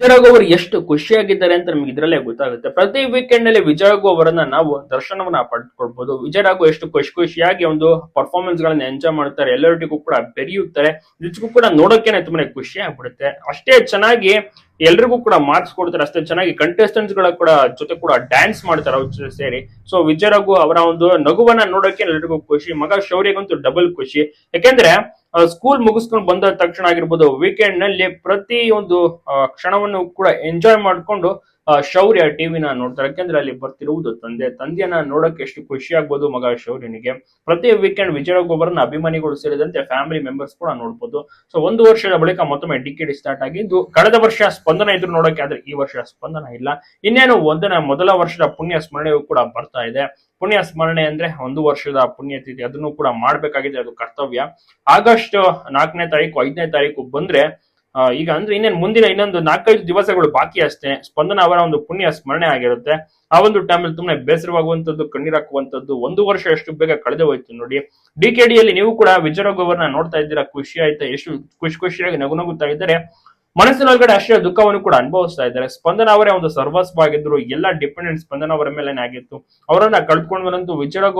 ವಿಜಯರಾಘು ಅವರು ಎಷ್ಟು ಖುಷಿಯಾಗಿದ್ದಾರೆ ಅಂತ ನಮ್ಗೆ ಇದರಲ್ಲೇ ಗೊತ್ತಾಗುತ್ತೆ. ಪ್ರತಿ ವೀಕೆಂಡ್ನಲ್ಲಿ ವಿಜಯರಾಘು ಅವರನ್ನ ನಾವು ದರ್ಶನವನ್ನ ಪಡೆದುಕೊಳ್ಬಹುದು ವಿಜಯರಾಘು ಎಷ್ಟು ಖುಷಿ ಖುಷಿಯಾಗಿ ಒಂದು ಪರ್ಫಾರ್ಮೆನ್ಸ್ ಗಳನ್ನ ಎಂಜಾಯ್ ಮಾಡ್ತಾರೆ. ಎಲ್ಲರಿಗೂ ಕೂಡ ಬೆರೆಯುತ್ತಾರೆ. ನಿಜಕ್ಕೂ ಕೂಡ ನೋಡೋಕೆ ತುಂಬಾನೇ ಖುಷಿ ಆಗ್ಬಿಡುತ್ತೆ. ಅಷ್ಟೇ ಚೆನ್ನಾಗಿ ಎಲ್ರಿಗೂ ಕೂಡ ಮಾರ್ಕ್ಸ್ ಕೊಡ್ತಾರೆ. ಅಷ್ಟೇ ಚೆನ್ನಾಗಿ ಕಂಟೆಸ್ಟೆಂಟ್ಸ್ಗಳ ಕೂಡ ಜೊತೆ ಕೂಡ ಡ್ಯಾನ್ಸ್ ಮಾಡ್ತಾರೆ ಅವ್ರ ಸೇರಿ. ಸೊ ವಿಜಯರಾಘು ಅವರ ಒಂದು ನಗುವನ್ನ ನೋಡೋಕೆ ಎಲ್ರಿಗೂ ಖುಷಿ. ಮಗ ಶೌರ್ಯಗಂತೂ ಡಬಲ್ ಖುಷಿ. ಯಾಕೆಂದ್ರೆ ಸ್ಕೂಲ್ ಮುಗಿಸ್ಕೊಂಡು ಬಂದ ತಕ್ಷಣ ಆಗಿರ್ಬೋದು ವೀಕೆಂಡ್ನಲ್ಲಿ ಪ್ರತಿ ಒಂದು ಕ್ಷಣವನ್ನು ಕೂಡ ಎಂಜಾಯ್ ಮಾಡ್ಕೊಂಡು ಶೌರ್ಯ ಟಿವಿನ ನೋಡ್ತಾರೆ. ಯಾಕೆಂದ್ರೆ ಅಲ್ಲಿ ಬರ್ತಿರುವುದು ತಂದೆ. ತಂದೆಯನ್ನ ನೋಡಕ್ಕೆ ಎಷ್ಟು ಖುಷಿ ಆಗ್ಬೋದು ಮಗ ಶೌರ್ಯನಿಗೆ. ಪ್ರತಿ ವೀಕೆಂಡ್ ವಿಜಯಗೊಬ್ಬರನ್ನ ಅಭಿಮಾನಿಗಳು ಸೇರಿದಂತೆ ಫ್ಯಾಮಿಲಿ ಮೆಂಬರ್ಸ್ ಕೂಡ ನೋಡ್ಬೋದು. ಸೊ ಒಂದು ವರ್ಷದ ಬಳಿಕ ಮತ್ತೊಮ್ಮೆ ಡಿಕೆಡಿ ಸ್ಟಾರ್ಟ್ ಆಗಿದ್ದು, ಕಳೆದ ವರ್ಷ ಸ್ಪಂದನ ಇದ್ರು ನೋಡಕ್ಕೆ ಆದ್ರೆ ಈ ವರ್ಷ ಸ್ಪಂದನ ಇಲ್ಲ. ಇನ್ನೇನು ಒಂದನ, ಮೊದಲ ವರ್ಷದ ಪುಣ್ಯ ಸ್ಮರಣೆಯು ಕೂಡ ಬರ್ತಾ ಇದೆ. ಪುಣ್ಯ ಸ್ಮರಣೆ ಅಂದ್ರೆ ಒಂದು ವರ್ಷದ ಪುಣ್ಯತಿಥಿ ಅದನ್ನು ಕೂಡ ಮಾಡ್ಬೇಕಾಗಿದೆ. ಅದು ಕರ್ತವ್ಯ. ಆಗಸ್ಟ್ ನಾಲ್ಕನೇ ತಾರೀಕು, ಐದನೇ ತಾರೀಕು ಬಂದ್ರೆ ಈಗ ಅಂದ್ರೆ ಇನ್ನೇನು ಮುಂದಿನ ಇನ್ನೊಂದು ನಾಲ್ಕೈದು ದಿವಸಗಳು ಬಾಕಿ ಅಷ್ಟೇ. ಸ್ಪಂದನ ಅವರ ಒಂದು ಪುಣ್ಯ ಸ್ಮರಣೆ ಆಗಿರುತ್ತೆ. ಆ ಒಂದು ಟೈಮಲ್ಲಿ ತುಂಬಾ ಬೇಸರವಾಗುವಂತದ್ದು ಕಣ್ಣೀರಾಕುವಂತದ್ದು ಒಂದು ವರ್ಷ ಎಷ್ಟು ಬೇಗ ಕಳೆದು ಹೋಯ್ತು ನೋಡಿ. ಡಿ ಕೆ ಡಿಯಲ್ಲಿ ನೀವು ಕೂಡ ವಿಜಯರಾಘವರನ್ನ ನೋಡ್ತಾ ಇದ್ದೀರಾ, ಖುಷಿ ಆಯ್ತಾ, ಎಷ್ಟು ಖುಷಿ ಖುಷಿಯಾಗಿ ನಗು ನಗುತ್ತಾ ಇದ್ದಾರೆ. ಮನಸ್ಸಿನೊಳಗಡೆ ಅಷ್ಟೇ ದುಃಖವನ್ನು ಕೂಡ ಅನುಭವಿಸ್ತಾ ಇದ್ದಾರೆ. ಸ್ಪಂದನ ಅವರೇ ಒಂದು ಸರ್ವಸ್ವ ಆಗಿದ್ರು ಎಲ್ಲ ಡಿಪೆಂಡೆಂಟ್ ಸ್ಪಂದನ ಅವರ ಮೇಲೆ ಆಗಿತ್ತು. ಅವರನ್ನ ಕಳ್ಕೊಂಡ್ಮೇಲಂತೂ ವಿಜಯರಾಘವ್